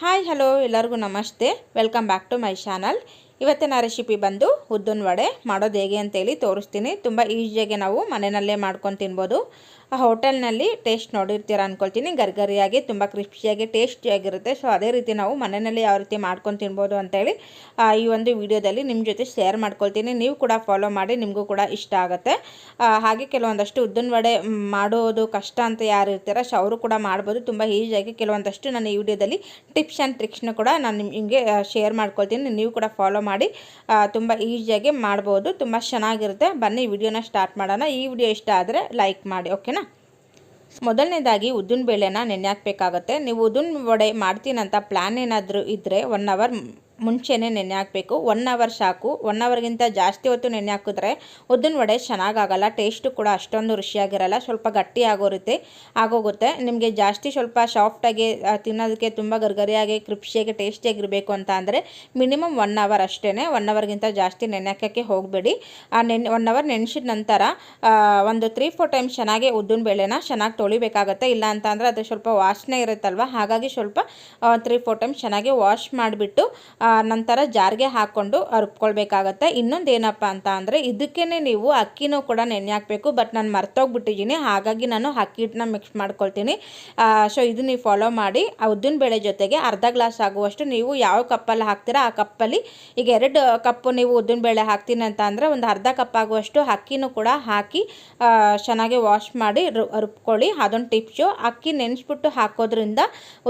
Hi, hello, ಎಲ್ಲರಿಗೂ ನಮಸ್ತೆ. Welcome back to my channel ಇವತ್ತಿನ ರೆಸಿಪಿ ಬಂದು ಉದ್ದಿನ ವಡೆ ಮಾಡೋದು ಹೇಗೆ ಅಂತೇಳಿ ತೋರಿಸ್ತೀನಿ. ತುಂಬ ಈಸಿಯಾಗಿ ನಾವು ಮನೆಯಲ್ಲೇ ಮಾಡ್ಕೊಂಡು ತಿನ್ಬೋದು. ಆ ಹೋಟೆಲ್ನಲ್ಲಿ ಟೇಸ್ಟ್ ನೋಡಿರ್ತೀರ ಅಂದ್ಕೊಳ್ತೀನಿ ಗರ್ಗರಿಯಾಗಿ, ತುಂಬ ಕ್ರಿಸ್ಪಿಯಾಗಿ, ಟೇಸ್ಟಿಯಾಗಿರುತ್ತೆ. ಸೊ ಅದೇ ರೀತಿ ನಾವು ಮನೆಯಲ್ಲಿ ಯಾವ ರೀತಿ ಮಾಡ್ಕೊಂಡು ತಿನ್ಬೋದು ಅಂತೇಳಿ ಈ ಒಂದು ವಿಡಿಯೋದಲ್ಲಿ ನಿಮ್ಮ ಜೊತೆ ಶೇರ್ ಮಾಡ್ಕೊಳ್ತೀನಿ. ನೀವು ಕೂಡ ಫಾಲೋ ಮಾಡಿ, ನಿಮಗೂ ಕೂಡ ಇಷ್ಟ ಆಗುತ್ತೆ. ಹಾಗೆ ಕೆಲವೊಂದಷ್ಟು ಉದ್ದಿನ ವಡೆ ಮಾಡೋದು ಕಷ್ಟ ಅಂತ ಯಾರು ಇರ್ತೀರ, ಸೊ, ಅವರು ಕೂಡ ಮಾಡ್ಬೋದು. ತುಂಬ ಈಸಿಯಾಗಿ ಕೆಲವೊಂದಷ್ಟು ನಾನು ಈ ವಿಡಿಯೋದಲ್ಲಿ ಟಿಪ್ಸ್ ಆ್ಯಂಡ್ ಟ್ರಿಕ್ಸ್ನ ಕೂಡ ನಾನು ನಿಮಗೆ ಶೇರ್ ಮಾಡ್ಕೊಳ್ತೀನಿ. ನೀವು ಕೂಡ ಫಾಲೋ ಮಾಡಿ ತುಂಬ ಈಸಿಯಾಗಿ ಮಾಡ್ಬೋದು. ತುಂಬ ಚೆನ್ನಾಗಿರುತ್ತೆ. ಬನ್ನಿ ವಿಡಿಯೋನ ಸ್ಟಾರ್ಟ್ ಮಾಡೋಣ. ಈ ವಿಡಿಯೋ ಇಷ್ಟ ಆದರೆ ಲೈಕ್ ಮಾಡಿ ಓಕೆನಾ ಮೊದಲನೇದಾಗಿ ಉದ್ದಿನ ಬೇಳೆನ ನೆನೆ ಹಾಕಬೇಕಾಗತ್ತೆ. ನೀವು ಉದ್ದಿನ ವಡೆ ಮಾಡ್ತೀನಂತ ಪ್ಲ್ಯಾನ್ ಏನಾದರೂ ಇದ್ದರೆ ಒನ್ ಅವರ್ ಮುಂಚೆನೇ ನೆನೆ ಹಾಕಬೇಕು. ಒನ್ ಅವರ್ ಸಾಕು. ಒನ್ ಅವರ್ಗಿಂತ ಜಾಸ್ತಿ ಹೊತ್ತು ನೆನೆ ಹಾಕಿದ್ರೆ ಉದ್ದಿನ ವಡೆ ಚೆನ್ನಾಗಾಗಲ್ಲ. ಟೇಸ್ಟು ಕೂಡ ಅಷ್ಟೊಂದು ರುಚಿಯಾಗಿರಲ್ಲ. ಸ್ವಲ್ಪ ಗಟ್ಟಿ ಆಗೋರುತ್ತೆ, ಆಗೋಗುತ್ತೆ. ನಿಮಗೆ ಜಾಸ್ತಿ ಸ್ವಲ್ಪ ಸಾಫ್ಟಾಗಿ ತಿನ್ನೋದಕ್ಕೆ ತುಂಬ ಗರ್ಗರಿಯಾಗಿ ಕ್ರಿಪ್ಸಿಯಾಗಿ ಟೇಸ್ಟಿಯಾಗಿರಬೇಕು ಅಂತ ಅಂದರೆ ಮಿನಿಮಮ್ ಒನ್ ಅವರ್ ಅಷ್ಟೇ ಒನ್ ಅವರ್ಗಿಂತ ಜಾಸ್ತಿ ನೆನೆ ಹಾಕೋಕ್ಕೆ ಹೋಗಬೇಡಿ. ಆ, ನೆನೆ ಒನ್ ಅವರ್ ನೆನೆಸಿದ ನಂತರ ಒಂದು ತ್ರೀ ಫೋರ್ ಟೈಮ್ಸ್ ಚೆನ್ನಾಗಿ ಉದ್ದಿನ ಬೇಳೆನ ಚೆನ್ನಾಗಿ ತೊಳಿಬೇಕಾಗತ್ತೆ. ಇಲ್ಲ ಅಂತ ಅಂದರೆ ಅದು ಸ್ವಲ್ಪ ವಾಸನೆ ಇರುತ್ತಲ್ವ? ಹಾಗಾಗಿ ಸ್ವಲ್ಪ ತ್ರೀ ಫೋರ್ ಟೈಮ್ಸ್ ಚೆನ್ನಾಗಿ ವಾಶ್ ಮಾಡಿಬಿಟ್ಟು ನಂತರ ಜಾರಿಗೆ ಹಾಕ್ಕೊಂಡು ರುಬ್ಕೊಳ್ಬೇಕಾಗತ್ತೆ ಇನ್ನೊಂದು ಏನಪ್ಪ ಅಂತ ಅಂದರೆ ಇದಕ್ಕೇ ನೀವು ಅಕ್ಕಿನೂ ಕೂಡ ನೆನೆ ಹಾಕಬೇಕು, ಬಟ್ ನಾನು ಮರ್ತೋಗ್ಬಿಟ್ಟಿದ್ದೀನಿ, ಹಾಗಾಗಿ ನಾನು ಅಕ್ಕಿ ಹಿಟ್ಟನ್ನ ಮಿಕ್ಸ್ ಮಾಡ್ಕೊಳ್ತೀನಿ. ಸೊ ಇದು ನೀವು ಫಾಲೋ ಮಾಡಿ ಉದ್ದಿನ ಬೇಳೆ ಜೊತೆಗೆ ಅರ್ಧ ಗ್ಲಾಸ್ ಆಗುವಷ್ಟು ನೀವು ಯಾವ ಕಪ್ಪಲ್ಲಿ ಹಾಕ್ತೀರಾ, ಆ ಕಪ್ಪಲ್ಲಿ ಈಗ ಎರಡು ಕಪ್ಪು ನೀವು ಉದ್ದಿನ ಬೇಳೆ ಹಾಕ್ತೀನಿ ಅಂತ ಅಂದರೆ, ಒಂದು ಅರ್ಧ ಕಪ್ ಆಗುವಷ್ಟು ಅಕ್ಕಿನೂ ಕೂಡ ಹಾಕಿ ಚೆನ್ನಾಗಿ ವಾಶ್ ಮಾಡಿ ರುಬ್ಕೊಳ್ಳಿ ಅದೊಂದು ಟಿಪ್ಸು. ಅಕ್ಕಿ ನೆನೆಸ್ಬಿಟ್ಟು ಹಾಕೋದ್ರಿಂದ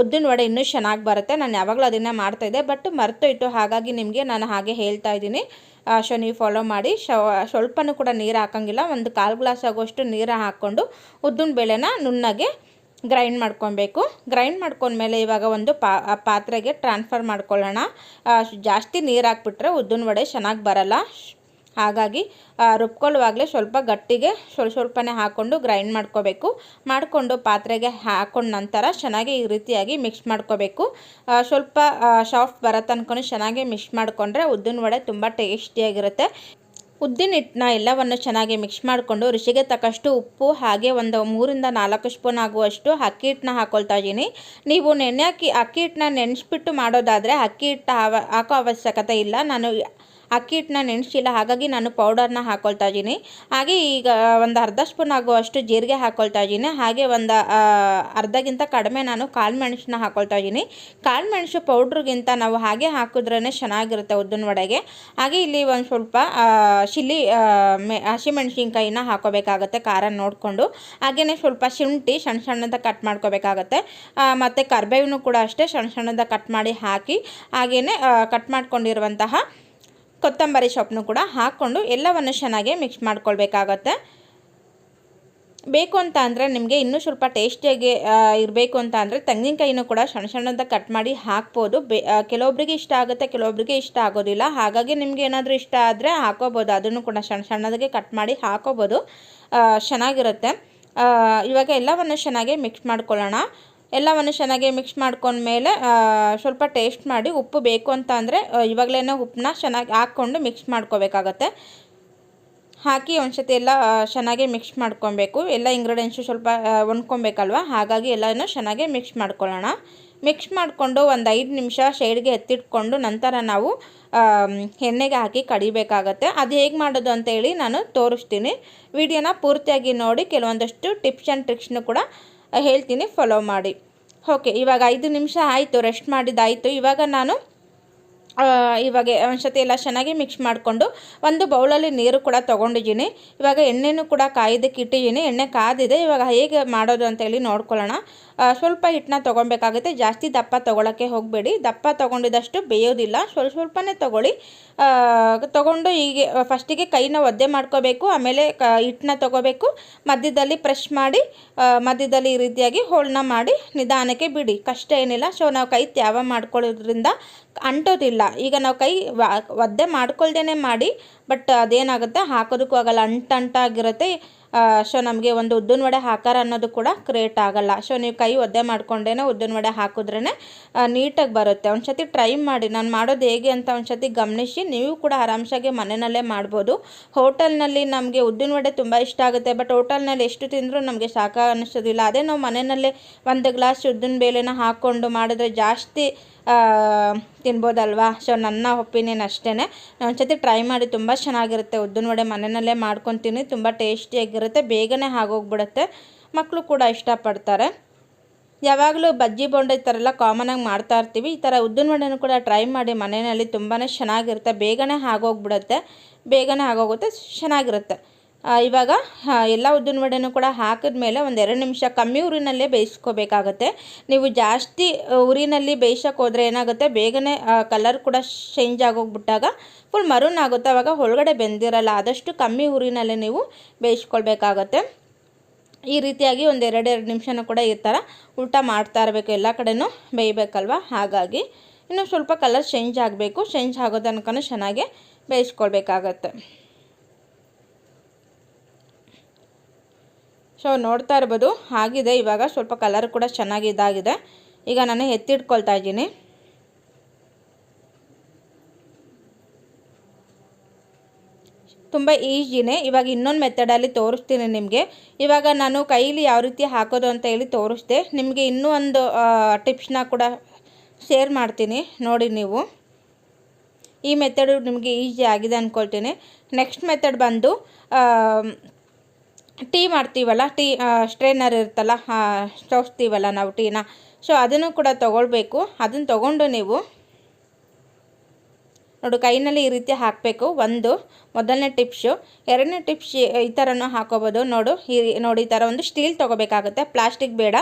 ಉದ್ದಿನ ವಡೆ ಇನ್ನೂ ಚೆನ್ನಾಗಿ ಬರುತ್ತೆ. ನಾನು ಯಾವಾಗಲೂ ಅದನ್ನೇ ಮಾಡ್ತಾಯಿದ್ದೆ ಬಟ್ ಮರ್ತೋಯ್ತು ಹಾಗಾಗಿ ನಿಮಗೆ ನಾನು ಹಾಗೆ ಹೇಳ್ತಾ ಇದ್ದೀನಿ. ಸೊ ನೀವು ಫಾಲೋ ಮಾಡಿ. ಸ್ವಲ್ಪನೂ ಕೂಡ ನೀರು ಹಾಕೋಂಗಿಲ್ಲ. ಒಂದು ಕಾಲು ಗ್ಲಾಸ್ ಆಗೋಷ್ಟು ನೀರು ಹಾಕ್ಕೊಂಡು ಉದ್ದಿನ ಬೇಳೆನ ನುಣ್ಣಗೆ ಗ್ರೈಂಡ್ ಮಾಡ್ಕೊಬೇಕು. ಗ್ರೈಂಡ್ ಮಾಡ್ಕೊಂಡ್ಮೇಲೆ ಇವಾಗ ಒಂದು ಪಾ ಪಾತ್ರೆಗೆ ಟ್ರಾನ್ಸ್ಫರ್ ಮಾಡ್ಕೊಳ್ಳೋಣ. ಜಾಸ್ತಿ ನೀರು ಹಾಕ್ಬಿಟ್ರೆ ಉದ್ದಿನ ವಡೆ ಚೆನ್ನಾಗಿ ಬರಲ್ಲ. ಹಾಗಾಗಿ ರುಬ್ಕೊಳ್ಳುವಾಗಲೇ ಸ್ವಲ್ಪ ಗಟ್ಟಿಗೆ ಸ್ವಲ್ಪ ಸ್ವಲ್ಪನೇ ಹಾಕ್ಕೊಂಡು ಗ್ರೈಂಡ್ ಮಾಡ್ಕೋಬೇಕು. ಮಾಡಿಕೊಂಡು ಪಾತ್ರೆಗೆ ಹಾಕೊಂಡ ನಂತರ ಚೆನ್ನಾಗಿ ಈ ರೀತಿಯಾಗಿ ಮಿಕ್ಸ್ ಮಾಡ್ಕೋಬೇಕು. ಸ್ವಲ್ಪ ಸಾಫ್ಟ್ ಬರೋ ತನಕ ಚೆನ್ನಾಗಿ ಮಿಕ್ಸ್ ಮಾಡಿಕೊಂಡ್ರೆ ಉದ್ದಿನ ವಡೆ ತುಂಬ ಟೇಸ್ಟಿಯಾಗಿರುತ್ತೆ. ಉದ್ದಿನ ಹಿಟ್ಟನ್ನ ಎಲ್ಲವನ್ನು ಚೆನ್ನಾಗಿ ಮಿಕ್ಸ್ ಮಾಡಿಕೊಂಡು ರುಚಿಗೆ ತಕ್ಕಷ್ಟು ಉಪ್ಪು, ಹಾಗೆ ಒಂದು ಮೂರಿಂದ ನಾಲ್ಕು ಸ್ಪೂನ್ ಆಗುವಷ್ಟು ಅಕ್ಕಿ ಹಿಟ್ಟನ್ನ ಹಾಕೊಳ್ತಾ ಇದ್ದೀನಿ. ನೀವು ನೆನೆ ಹಾಕಿ ಅಕ್ಕಿ ಹಿಟ್ಟನ್ನ ನೆನೆಸ್ಬಿಟ್ಟು ಮಾಡೋದಾದರೆ ಅಕ್ಕಿ ಹಿಟ್ಟು ಹಾಕೋ ಅವಶ್ಯಕತೆ ಇಲ್ಲ. ನಾನು ಅಕ್ಕಿ ಹಿಟ್ಟನ್ನ ನೆನೆಸಿಲ್ಲ ಹಾಗಾಗಿ ನಾನು ಪೌಡರ್ನ ಹಾಕೊಳ್ತಾ ಇದ್ದೀನಿ. ಹಾಗೆ ಈಗ ಒಂದು ಅರ್ಧ ಸ್ಪೂನ್ ಆಗುವಷ್ಟು ಜೀರಿಗೆ ಹಾಕ್ಕೊಳ್ತಾ ಇದ್ದೀನಿ. ಹಾಗೆ ಒಂದು ಅರ್ಧಗಿಂತ ಕಡಿಮೆ ನಾನು ಕಾಳು ಮೆಣಸನ್ನ ಹಾಕ್ಕೊಳ್ತಾ ಇದ್ದೀನಿ. ಕಾಳು ಮೆಣಸು ಪೌಡ್ರಿಗಿಂತ ನಾವು ಹಾಗೆ ಹಾಕಿದ್ರೇ ಚೆನ್ನಾಗಿರುತ್ತೆ ಉದ್ದಿನ ವಡೆಗೆ. ಹಾಗೆ ಇಲ್ಲಿ ಒಂದು ಸ್ವಲ್ಪ ಶಿಲಿ ಮೆ ಹಸಿಮೆಣ್ಸಿನ್ಕಾಯಿನ ಹಾಕೋಬೇಕಾಗತ್ತೆ ಖಾರ ನೋಡಿಕೊಂಡು. ಹಾಗೆಯೇ ಸ್ವಲ್ಪ ಶುಂಠಿ ಸಣ್ಣ ಸಣ್ಣದ ಕಟ್ ಮಾಡ್ಕೋಬೇಕಾಗತ್ತೆ. ಮತ್ತು ಕರ್ಬೇವಿನೂ ಕೂಡ ಅಷ್ಟೇ ಸಣ್ಣ ಸಣ್ಣದ ಕಟ್ ಮಾಡಿ ಹಾಕಿ, ಹಾಗೆಯೇ ಕಟ್ ಮಾಡ್ಕೊಂಡಿರುವಂತಹ ಕೊತ್ತಂಬರಿ ಸೊಪ್ಪನ್ನು ಕೂಡ ಹಾಕ್ಕೊಂಡು ಎಲ್ಲವನ್ನು ಚೆನ್ನಾಗಿ ಮಿಕ್ಸ್ ಮಾಡ್ಕೊಳ್ಬೇಕಾಗತ್ತೆ. ಬೇಕು ಅಂತ ಅಂದರೆ ನಿಮಗೆ ಇನ್ನೂ ಸ್ವಲ್ಪ ಟೇಸ್ಟಿಯಾಗಿ ಇರಬೇಕು ಅಂತ ಅಂದರೆ ತೆಂಗಿನಕಾಯಿನೂ ಕೂಡ ಸಣ್ಣ ಸಣ್ಣದ ಕಟ್ ಮಾಡಿ ಹಾಕ್ಬೋದು. ಬೇ ಕೆಲವೊಬ್ಬರಿಗೆ ಇಷ್ಟ ಆಗುತ್ತೆ, ಕೆಲವೊಬ್ರಿಗೆ ಇಷ್ಟ ಆಗೋದಿಲ್ಲ. ಹಾಗಾಗಿ ನಿಮಗೆ ಏನಾದರೂ ಇಷ್ಟ ಆದರೆ ಹಾಕೋಬೋದು. ಅದನ್ನು ಕೂಡ ಸಣ್ಣ ಸಣ್ಣದಾಗೆ ಕಟ್ ಮಾಡಿ ಹಾಕೋಬೋದು. ಚೆನ್ನಾಗಿರುತ್ತೆ. ಇವಾಗ ಎಲ್ಲವನ್ನು ಚೆನ್ನಾಗಿ ಮಿಕ್ಸ್ ಮಾಡ್ಕೊಳ್ಳೋಣ. ಎಲ್ಲವನ್ನು ಚೆನ್ನಾಗಿ ಮಿಕ್ಸ್ ಮಾಡ್ಕೊಂಡ್ಮೇಲೆ ಸ್ವಲ್ಪ ಟೇಸ್ಟ್ ಮಾಡಿ ಉಪ್ಪು ಬೇಕು ಅಂತ ಅಂದರೆ ಇವಾಗಲೇ ಉಪ್ಪನ್ನ ಚೆನ್ನಾಗಿ ಹಾಕ್ಕೊಂಡು ಮಿಕ್ಸ್ ಮಾಡ್ಕೋಬೇಕಾಗತ್ತೆ. ಹಾಕಿ ಒಂದ್ಸತಿ ಎಲ್ಲ ಆ, ಚೆನ್ನಾಗಿ ಮಿಕ್ಸ್ ಮಾಡ್ಕೊಬೇಕು. ಎಲ್ಲ ಇಂಗ್ರೀಡಿಯೆಂಟ್ಸು ಸ್ವಲ್ಪ ಒಣ್ಕೊಬೇಕಲ್ವ? ಹಾಗಾಗಿ ಎಲ್ಲನೂ ಚೆನ್ನಾಗಿ ಮಿಕ್ಸ್ ಮಾಡ್ಕೊಳ್ಳೋಣ. ಮಿಕ್ಸ್ ಮಾಡಿಕೊಂಡು ಒಂದು ಐದು ನಿಮಿಷ ಶೈಡ್ಗೆ ಎತ್ತಿಟ್ಕೊಂಡು ನಂತರ ನಾವು ಎಣ್ಣೆಗೆ ಹಾಕಿ ಕಡಿಬೇಕಾಗತ್ತೆ. ಅದು ಹೇಗೆ ಮಾಡೋದು ಅಂತೇಳಿ ನಾನು ತೋರಿಸ್ತೀನಿ. ವಿಡಿಯೋನ ಪೂರ್ತಿಯಾಗಿ ನೋಡಿ ಕೆಲವೊಂದಷ್ಟು ಟಿಪ್ಸ್ ಆ್ಯಂಡ್ ಟ್ರಿಕ್ಸ್ನು ಕೂಡ ಹೇಳ್ತೀನಿ ಫಾಲೋ ಮಾಡಿ. ಓಕೆ ಇವಾಗ ಐದು ನಿಮಿಷ ಆಯಿತು ರೆಸ್ಟ್ ಮಾಡಿದ್ದಾಯಿತು. ಇವಾಗ ನಾನು ಇವಾಗ ಒಂದ್ಸತಿ ಎಲ್ಲ ಚೆನ್ನಾಗಿ ಮಿಕ್ಸ್ ಮಾಡಿಕೊಂಡು ಒಂದು ಬೌಲಲ್ಲಿ ನೀರು ಕೂಡ ತೊಗೊಂಡಿದ್ದೀನಿ. ಇವಾಗ ಎಣ್ಣೆನೂ ಕೂಡ ಕಾಯ್ದಕ್ಕೆ ಇಟ್ಟಿದ್ದೀನಿ. ಎಣ್ಣೆ ಕಾದಿದೆ. ಇವಾಗ ಹೇಗೆ ಮಾಡೋದು ಅಂತೇಳಿ ನೋಡ್ಕೊಳ್ಳೋಣ. ಸ್ವಲ್ಪ ಹಿಟ್ಟನ್ನ ತೊಗೊಬೇಕಾಗುತ್ತೆ ಜಾಸ್ತಿ ದಪ್ಪ ತೊಗೊಳಕ್ಕೆ ಹೋಗಬೇಡಿ. ದಪ್ಪ ತೊಗೊಂಡಿದ್ದಷ್ಟು ಬೇಯೋದಿಲ್ಲ. ಸ್ವಲ್ಪ ಸ್ವಲ್ಪನೇ ತೊಗೊಳ್ಳಿ. ತೊಗೊಂಡು ಹೀಗೆ ಫಸ್ಟಿಗೆ ಕೈನ ಒದ್ದೆ ಮಾಡ್ಕೋಬೇಕು. ಆಮೇಲೆ ಕ, ಹಿಟ್ಟನ್ನ ತೊಗೋಬೇಕು. ಮಧ್ಯದಲ್ಲಿ ಪ್ರೆಶ್ ಮಾಡಿ ಮಧ್ಯದಲ್ಲಿ ಈ ರೀತಿಯಾಗಿ ಹೋಳನ್ನ ಮಾಡಿ ನಿಧಾನಕ್ಕೆ ಬಿಡಿ. ಕಷ್ಟ ಏನಿಲ್ಲ. ಸೊ ನಾವು ಕೈ ತ್ಯಾವ ಮಾಡ್ಕೊಳ್ಳೋದ್ರಿಂದ ಅಂಟೋದಿಲ್ಲ. ಈಗ ನಾವು ಕೈ ಒದ್ದೆ ಮಾಡ್ಕೊಳ್ದೇ ಮಾಡಿ ಬಟ್ ಅದೇನಾಗುತ್ತೆ? ಹಾಕೋದಕ್ಕೂ ಆಗಲ್ಲ. ಅಂಟಂಟಾಗಿರುತ್ತೆ ಸೊ ನಮಗೆ ಒಂದು ಉದ್ದಿನ ವಡೆ ಆಕಾರ ಅನ್ನೋದು ಕೂಡ ಕ್ರಿಯೇಟ್ ಆಗಲ್ಲ. ಸೊ ನೀವು ಕೈ ಒದ್ದೆ ಮಾಡ್ಕೊಂಡೇನೆ ಉದ್ದಿನ ವಡೆ ಹಾಕಿದ್ರೇ ನೀಟಾಗಿ ಬರುತ್ತೆ. ಒಂದ್ಸತಿ ಟ್ರೈ ಮಾಡಿ, ನಾನು ಮಾಡೋದು ಹೇಗೆ ಅಂತ ಒಂದ್ಸತಿ ಗಮನಿಸಿ, ನೀವು ಕೂಡ ಆರಾಮ್ಸಾಗಿ ಮನೆಯಲ್ಲೇ ಮಾಡ್ಬೋದು. ಹೋಟೆಲ್ನಲ್ಲಿ ನಮಗೆ ಉದ್ದಿನ ವಡೆ ತುಂಬ ಇಷ್ಟ ಆಗುತ್ತೆ, ಬಟ್ ಹೋಟೆಲ್ನಲ್ಲಿ ಎಷ್ಟು ತಿಂದರೂ ನಮಗೆ ಸಾಕ ಅನ್ನಿಸೋದಿಲ್ಲ ಅದೇ ನಾವು ಮನೆಯಲ್ಲೇ ಒಂದು ಗ್ಲಾಸ್ ಉದ್ದಿನ ಬೇಳೆನ ಹಾಕ್ಕೊಂಡು ಮಾಡಿದ್ರೆ ಜಾಸ್ತಿ ತಿನ್ಬೋದಲ್ವಾ? ಸೊ ನನ್ನ ಒಪಿನಿಯನ್ ಅಷ್ಟೇ ಒಂದ್ಸತಿ ಟ್ರೈ ಮಾಡಿ ತುಂಬ ಚೆನ್ನಾಗಿರುತ್ತೆ ಉದ್ದಿನ ವಡೆ ಮನೆಯಲ್ಲೇ ಮಾಡ್ಕೊತೀನಿ, ತುಂಬ ಟೇಸ್ಟಿಯಾಗಿರುತ್ತೆ ಬೇಗನೆ ಆಗೋಗ್ಬಿಡುತ್ತೆ. ಮಕ್ಕಳು ಕೂಡ ಇಷ್ಟಪಡ್ತಾರೆ. ಯಾವಾಗಲೂ ಬಜ್ಜಿ ಬೋಂಡ ಈ ಥರ ಎಲ್ಲ ಕಾಮನಾಗಿ ಮಾಡ್ತಾ ಇರ್ತೀವಿ. ಈ ಥರ ಉದ್ದಿನ ವಡೆನೂ ಕೂಡ ಟ್ರೈ ಮಾಡಿ ಮನೆಯಲ್ಲಿ ತುಂಬಾ ಚೆನ್ನಾಗಿರುತ್ತೆ. ಬೇಗನೆ ಆಗೋಗ್ಬಿಡುತ್ತೆ. ಬೇಗನೆ ಆಗೋಗುತ್ತೆ, ಚೆನ್ನಾಗಿರುತ್ತೆ. ಇವಾಗ ಎಲ್ಲ ಉದ್ದಿನ ವಡೆನೂ ಕೂಡ ಹಾಕಿದ ಮೇಲೆ ಒಂದು ಎರಡು ನಿಮಿಷ ಕಮ್ಮಿ ಉರಿನಲ್ಲೇ ಬೇಯಿಸ್ಕೋಬೇಕಾಗತ್ತೆ. ನೀವು ಜಾಸ್ತಿ ಉರಿನಲ್ಲಿ ಬೇಯಿಸೋಕೆ ಹೋದರೆ ಏನಾಗುತ್ತೆ? ಬೇಗನೆ ಕಲರ್ ಕೂಡ ಚೇಂಜ್ ಆಗೋಗ್ಬಿಟ್ಟಾಗ ಫುಲ್ ಮರುನ್ ಆಗುತ್ತೆ. ಆವಾಗ ಒಳಗಡೆ ಬೆಂದಿರಲ್ಲ. ಆದಷ್ಟು ಕಮ್ಮಿ ಉರಿನಲ್ಲೇ ನೀವು ಬೇಯಿಸ್ಕೊಳ್ಬೇಕಾಗತ್ತೆ. ಈ ರೀತಿಯಾಗಿ ಒಂದು ಎರಡೆರಡು ನಿಮಿಷನೂ ಕೂಡ ಈ ಥರ ಊಟ ಮಾಡ್ತಾ ಇರಬೇಕು. ಎಲ್ಲ ಕಡೆನೂ ಬೇಯಬೇಕಲ್ವ? ಹಾಗಾಗಿ ಇನ್ನು ಸ್ವಲ್ಪ ಕಲರ್ ಚೇಂಜ್ ಆಗಬೇಕು. ಚೇಂಜ್ ಆಗೋ ತನಕ ಚೆನ್ನಾಗೆ ಬೇಯಿಸ್ಕೊಳ್ಬೇಕಾಗತ್ತೆ. ಸೊ ನೋಡ್ತಾ ಇರ್ಬೋದು. ಆಗಿದೆ. ಇವಾಗ ಸ್ವಲ್ಪ ಕಲರ್ ಕೂಡ ಚೆನ್ನಾಗಿ ಇದಾಗಿದೆ. ಈಗ ನಾನು ಎತ್ತಿಟ್ಕೊಳ್ತಾ ಇದ್ದೀನಿ. ತುಂಬ ಈಸಿನೇ. ಇವಾಗ ಇನ್ನೊಂದು ಮೆಥಡಲ್ಲಿ ತೋರಿಸ್ತೀನಿ ನಿಮಗೆ. ಇವಾಗ ನಾನು ಕೈಲಿ ಯಾವ ರೀತಿ ಹಾಕೋದು ಅಂತ ಹೇಳಿ ತೋರಿಸ್ದೆ. ನಿಮಗೆ ಇನ್ನೂ ಒಂದು ಟಿಪ್ಸ್ನ ಕೂಡ ಶೇರ್ ಮಾಡ್ತೀನಿ. ನೋಡಿ ನೀವು. ಈ ಮೆಥಡು ನಿಮಗೆ ಈಸಿ ಆಗಿದೆ ಅಂದ್ಕೊಳ್ತೀನಿ ನೆಕ್ಸ್ಟ್ ಮೆಥಡ್ ಬಂದು ಟೀ ಮಾಡ್ತೀವಲ್ಲ, ಟೀ ಸ್ಟ್ರೈನರ್ ಇರುತ್ತಲ್ಲ ಸ್ಟೋಸ್ತೀವಲ್ಲ ನಾವು ಟೀನ. ಸೊ ಅದನ್ನು ಕೂಡ ತೊಗೊಳ್ಬೇಕು. ಅದನ್ನು ತೊಗೊಂಡು ನೀವು ನೋಡು, ಕೈನಲ್ಲಿ ಈ ರೀತಿ ಹಾಕಬೇಕು. ಒಂದು, ಮೊದಲನೇ ಟಿಪ್ಸು. ಎರಡನೇ ಟಿಪ್ಸ್ ಈ ಥರನೂ ಹಾಕೋಬೋದು. ನೋಡು, ಈ ನೋಡಿ, ಈ ಥರ ಒಂದು ಸ್ಟೀಲ್ ತೊಗೋಬೇಕಾಗುತ್ತೆ. ಪ್ಲಾಸ್ಟಿಕ್ ಬೇಡ.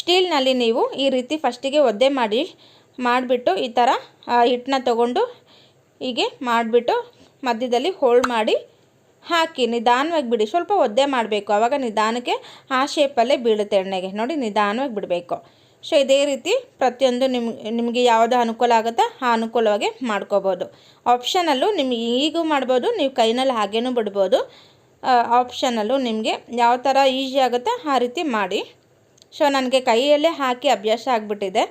ಸ್ಟೀಲ್ನಲ್ಲಿ ನೀವು ಈ ರೀತಿ ಫಸ್ಟಿಗೆ ಒದ್ದೆ ಮಾಡಿ, ಮಾಡಿಬಿಟ್ಟು ಈ ಥರ ಹಿಟ್ಟನ್ನ ತೊಗೊಂಡು ಹೀಗೆ ಮಾಡಿಬಿಟ್ಟು ಮಧ್ಯದಲ್ಲಿ ಹೋಲ್ಡ್ ಮಾಡಿ ಹಾಕಿ ನಿಧಾನವಾಗಿ ಬಿಡಿ. ಸ್ವಲ್ಪ ಒದ್ದೆ ಮಾಡಬೇಕು. ಆವಾಗ ನಿಧಾನಕ್ಕೆ ಆ ಶೇಪಲ್ಲೇ ಬೀಳುತ್ತೆ ಎಣ್ಣೆಗೆ. ನೋಡಿ ನಿಧಾನವಾಗಿ ಬಿಡಬೇಕು. ಸೊ ಇದೇ ರೀತಿ ಪ್ರತಿಯೊಂದು ನಿಮ್ಗೆ ನಿಮಗೆ ಯಾವುದು ಅನುಕೂಲ ಆಗುತ್ತೋ ಆ ಅನುಕೂಲವಾಗಿ ಮಾಡ್ಕೋಬೋದು. ಆಪ್ಷನಲ್ಲೂ ನಿಮ್ಗೆ ಈಗೂ ಮಾಡ್ಬೋದು, ನೀವು ಕೈನಲ್ಲಿ ಹಾಗೇನೂ ಬಿಡ್ಬೋದು. ಆಪ್ಷನಲ್ಲೂ ನಿಮಗೆ ಯಾವ ಥರ ಈಸಿ ಆಗುತ್ತೆ ಆ ರೀತಿ ಮಾಡಿ. ಸೊ ನನಗೆ ಕೈಯಲ್ಲೇ ಹಾಕಿ ಅಭ್ಯಾಸ ಆಗಿಬಿಟ್ಟಿದೆ.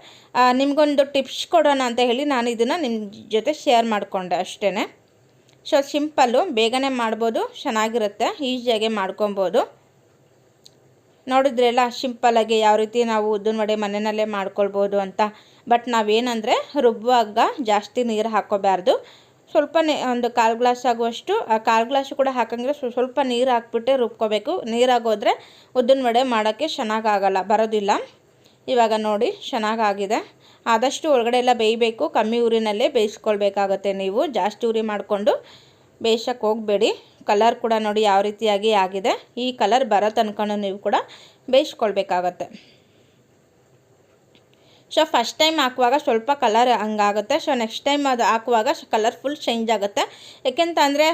ನಿಮಗೊಂದು ಟಿಪ್ಸ್ ಕೊಡೋಣ ಅಂತ ಹೇಳಿ ನಾನು ಇದನ್ನು ನಿಮ್ಮ ಜೊತೆ ಶೇರ್ ಮಾಡಿಕೊಂಡೆ ಅಷ್ಟೇ ಸೊ ಸಿಂಪಲ್ಲು ಬೇಗನೆ ಮಾಡ್ಬೋದು, ಚೆನ್ನಾಗಿರುತ್ತೆ ಈಸಿಯಾಗೆ ಮಾಡ್ಕೊಬೋದು. ನೋಡಿದ್ರೆಲ್ಲ ಸಿಂಪಲ್ಲಾಗಿ ಯಾವ ರೀತಿ ನಾವು ಉದ್ದಿನ ವಡೆ ಮನೆಯಲ್ಲೇ ಮಾಡ್ಕೊಳ್ಬೋದು ಅಂತ. ಬಟ್ ನಾವೇನಂದರೆ ರುಬ್ಬುವಾಗ ಜಾಸ್ತಿ ನೀರು ಹಾಕೋಬಾರ್ದು. ಸ್ವಲ್ಪ ಒಂದು ಕಾಲು ಗ್ಲಾಸ್ ಆಗುವಷ್ಟು ಕಾಲು ಗ್ಲಾಸು ಕೂಡ ಹಾಕಂಗಿದ್ರೆ ಸ್ವಲ್ಪ ನೀರು ಹಾಕ್ಬಿಟ್ಟೆ ರುಬ್ಕೋಬೇಕು. ನೀರಾಗೋದ್ರೆ ಉದ್ದಿನ ವಡೆ ಮಾಡೋಕ್ಕೆ ಚೆನ್ನಾಗಾಗಲ್ಲ ಬರೋದಿಲ್ಲ. ಇವಾಗ ನೋಡಿ ಚೆನ್ನಾಗಾಗಿದೆ ಆದಷ್ಟು ಒಳಗಡೆ ಎಲ್ಲ ಬೇಯಬೇಕು. ಕಮ್ಮಿ ಊರಿನಲ್ಲೇ ಬೇಯಿಸ್ಕೊಳ್ಬೇಕಾಗತ್ತೆ ನೀವು. ಜಾಸ್ತಿ ಉರಿ ಮಾಡಿಕೊಂಡು ಬೇಯಿಸೋಕೆ ಹೋಗಬೇಡಿ. ಕಲರ್ ಕೂಡ ನೋಡಿ ಯಾವ ರೀತಿಯಾಗಿ ಆಗಿದೆ. ಈ ಕಲರ್ ಬರೋ ತನಕ ನೀವು ಕೂಡ ಬೇಯಿಸ್ಕೊಳ್ಬೇಕಾಗತ್ತೆ. ಸೊ ಫಸ್ಟ್ ಟೈಮ್ ಹಾಕುವಾಗ ಸ್ವಲ್ಪ ಕಲರ್ ಹಂಗಾಗುತ್ತೆ. ಸೊ ನೆಕ್ಸ್ಟ್ ಟೈಮ್ ಅದು ಹಾಕುವಾಗ ಕಲರ್ ಫುಲ್ ಚೇಂಜ್ ಆಗುತ್ತೆ. ಯಾಕೆಂತಂದರೆ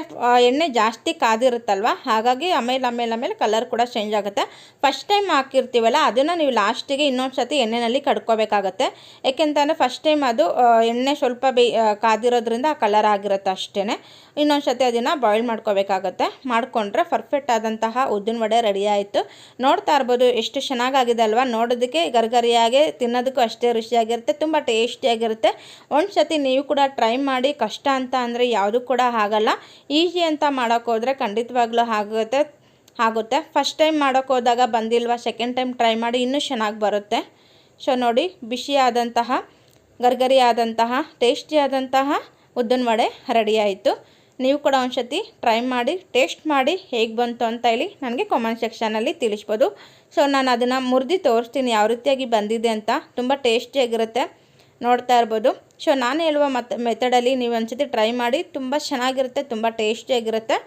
ಎಣ್ಣೆ ಜಾಸ್ತಿ ಕಾದಿರುತ್ತಲ್ವ? ಹಾಗಾಗಿ ಆಮೇಲೆ ಆಮೇಲೆ ಆಮೇಲೆ ಕಲರ್ ಕೂಡ ಚೇಂಜ್ ಆಗುತ್ತೆ. ಫಸ್ಟ್ ಟೈಮ್ ಹಾಕಿರ್ತೀವಲ್ಲ, ಅದನ್ನು ನೀವು ಲಾಸ್ಟಿಗೆ ಇನ್ನೊಂದು ಸತಿ ಎಣ್ಣೆಯಲ್ಲಿ ಕಡ್ಕೋಬೇಕಾಗತ್ತೆ. ಯಾಕೆಂತಂದರೆ ಫಸ್ಟ್ ಟೈಮ್ ಅದು ಎಣ್ಣೆ ಸ್ವಲ್ಪ ಬೇ ಕಾದಿರೋದ್ರಿಂದ ಆ ಕಲರ್ ಆಗಿರುತ್ತೆ ಅಷ್ಟೇ ಇನ್ನೊಂದು ಸತಿ ಅದನ್ನು ಬಾಯ್ಲ್ ಮಾಡ್ಕೋಬೇಕಾಗತ್ತೆ. ಮಾಡಿಕೊಂಡ್ರೆ ಪರ್ಫೆಕ್ಟ್ ಆದಂತಹ ಉದ್ದಿನ ವಡೆ ರೆಡಿ ಆಯಿತು. ನೋಡ್ತಾ ಇರ್ಬೋದು ಎಷ್ಟು ಚೆನ್ನಾಗಾಗಿದೆ ಅಲ್ವಾ? ನೋಡೋದಕ್ಕೆ ಗರ್ಗರಿಯಾಗಿ, ತಿನ್ನೋದಕ್ಕೂ ಅಷ್ಟೇ ರುಚಿಯಾಗಿರುತ್ತೆ, ತುಂಬ ಟೇಸ್ಟಿಯಾಗಿರುತ್ತೆ. ಒಂದು ಸತಿ ನೀವು ಕೂಡ ಟ್ರೈ ಮಾಡಿ, ಕಷ್ಟ ಅಂತ ಅಂದರೆ ಯಾವುದೂ ಕೂಡ ಆಗಲ್ಲ. ಈಸಿ ಅಂತ ಮಾಡೋಕ್ಕೋದ್ರೆ ಖಂಡಿತವಾಗ್ಲೂ ಆಗುತ್ತೆ ಆಗುತ್ತೆ. ಫಸ್ಟ್ ಟೈಮ್ ಮಾಡೋಕ್ಕೋದಾಗ ಬಂದಿಲ್ವಾ? ಸೆಕೆಂಡ್ ಟೈಮ್ ಟ್ರೈ ಮಾಡಿ ಇನ್ನೂ ಚೆನ್ನಾಗಿ ಬರುತ್ತೆ. ಸೊ ನೋಡಿ ಬಿಸಿಯಾದಂತಹ ಗರ್ಗರಿಯಾದಂತಹ ಟೇಸ್ಟಿಯಾದಂತಹ ಉದ್ದಿನ ವಡೆ ರೆಡಿ ಆಯಿತು. ನೀವು ಕೂಡ ಒಂದ್ಸತಿ ಟ್ರೈ ಮಾಡಿ ಟೇಸ್ಟ್ ಮಾಡಿ ಹೇಗೆ ಬಂತು ಅಂತ ಹೇಳಿ ನನಗೆ ಕಾಮೆಂಟ್ ಸೆಕ್ಷನಲ್ಲಿ ತಿಳಿಸ್ಬೋದು. ಸೊ ನಾನು ಅದನ್ನು ಮುರಿದು ತೋರಿಸ್ತೀನಿ ಯಾವ ರೀತಿಯಾಗಿ ಬಂದಿದೆ ಅಂತ. ತುಂಬ ಟೇಸ್ಟಿಯಾಗಿರುತ್ತೆ ನೋಡ್ತಾ ಇರ್ಬೋದು. ಸೊ ನಾನು ಹೇಳುವ ಮತ್ ಮೆಥಡಲ್ಲಿ ನೀವು ಒಂದ್ಸತಿ ಟ್ರೈ ಮಾಡಿ, ತುಂಬ ಚೆನ್ನಾಗಿರುತ್ತೆ, ತುಂಬ ಟೇಸ್ಟಿಯಾಗಿರುತ್ತೆ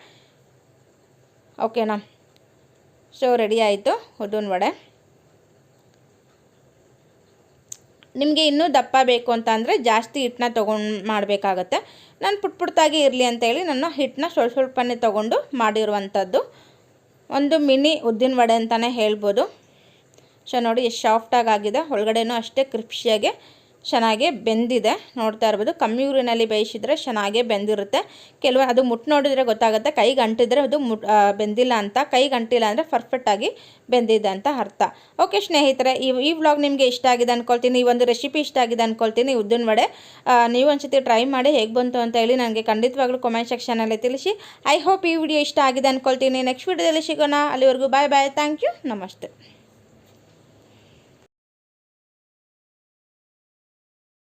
ಓಕೆನಾ ಸೊ ರೆಡಿ ಆಯಿತು. ಉದ್ದಿನ ವಡೆ. ನಿಮಗೆ ಇನ್ನೂ ದಪ್ಪ ಬೇಕು ಅಂತ ಅಂದರೆ ಜಾಸ್ತಿ ಹಿಟ್ಟನ್ನ ತೊಗೊಂಡು ಮಾಡಬೇಕಾಗತ್ತೆ. ನಾನು ಪುಟ್ ಪುಟ್ಟಾಗಿ ಇರಲಿ ಅಂತೇಳಿ ನಾನು ಹಿಟ್ಟನ್ನ ಸ್ವಲ್ಪ ಸ್ವಲ್ಪನೇ ತೊಗೊಂಡು ಮಾಡಿರುವಂಥದ್ದು. ಒಂದು ಮಿನಿ ಉದ್ದಿನ ವಡೆ ಅಂತಲೇ ಹೇಳ್ಬೋದು. ಸೊ ನೋಡಿ ಎಷ್ಟು ಸಾಫ್ಟಾಗಿ ಆಗಿದೆ. ಒಳಗಡೆನೂ ಅಷ್ಟೇ ಕ್ರಿಪ್ಸಿಯಾಗೆ ಚೆನ್ನಾಗಿ ಬೆಂದಿದೆ. ನೋಡ್ತಾ ಇರ್ಬೋದು, ಕಮ್ಮಿ ಊರಿನಲ್ಲಿ ಬೇಯಿಸಿದ್ರೆ ಚೆನ್ನಾಗೇ ಬೆಂದಿರುತ್ತೆ. ಕೆಲವು ಅದು ಮುಟ್ಟು ನೋಡಿದರೆ ಗೊತ್ತಾಗುತ್ತೆ ಕೈಗೆ ಅಂಟಿದ್ರೆ ಅದು ಮುಟ್ ಬೆಂದಿಲ್ಲ ಅಂತ. ಕೈಗೆ ಅಂಟಿಲ್ಲ ಅಂದರೆ ಪರ್ಫೆಕ್ಟಾಗಿ ಬೆಂದಿದೆ ಅಂತ ಅರ್ಥ. ಓಕೆ ಸ್ನೇಹಿತರೆ, ಈ ಈ ವ್ಲಾಗ್ ನಿಮಗೆ ಇಷ್ಟ ಆಗಿದೆ ಅಂದ್ಕೊಳ್ತೀನಿ ಈ ಒಂದು ರೆಸಿಪಿ ಇಷ್ಟ ಆಗಿದೆ ಅಂದ್ಕೊಳ್ತೀನಿ ಉದ್ದಿನ ವಡೆ. ನೀವು ಒಂದ್ಸತಿ ಟ್ರೈ ಮಾಡಿ ಹೇಗೆ ಬಂತು ಅಂತ ಹೇಳಿ ನನಗೆ ಖಂಡಿತವಾಗ್ಲೂ ಕಮೆಂಟ್ ಸೆಕ್ಷನಲ್ಲಿ ತಿಳಿಸಿ. ಐ ಹೋಪ್ ಈ ವಿಡಿಯೋ ಇಷ್ಟ ಆಗಿದೆ ಅಂದ್ಕೊಳ್ತೀನಿ ನೆಕ್ಸ್ಟ್ ವಿಡಿಯೋದಲ್ಲಿ ಸಿಗೋಣ. ಅಲ್ಲಿವರೆಗೂ ಬಾಯ್ ಬಾಯ್ ಥ್ಯಾಂಕ್ ಯು ನಮಸ್ತೆ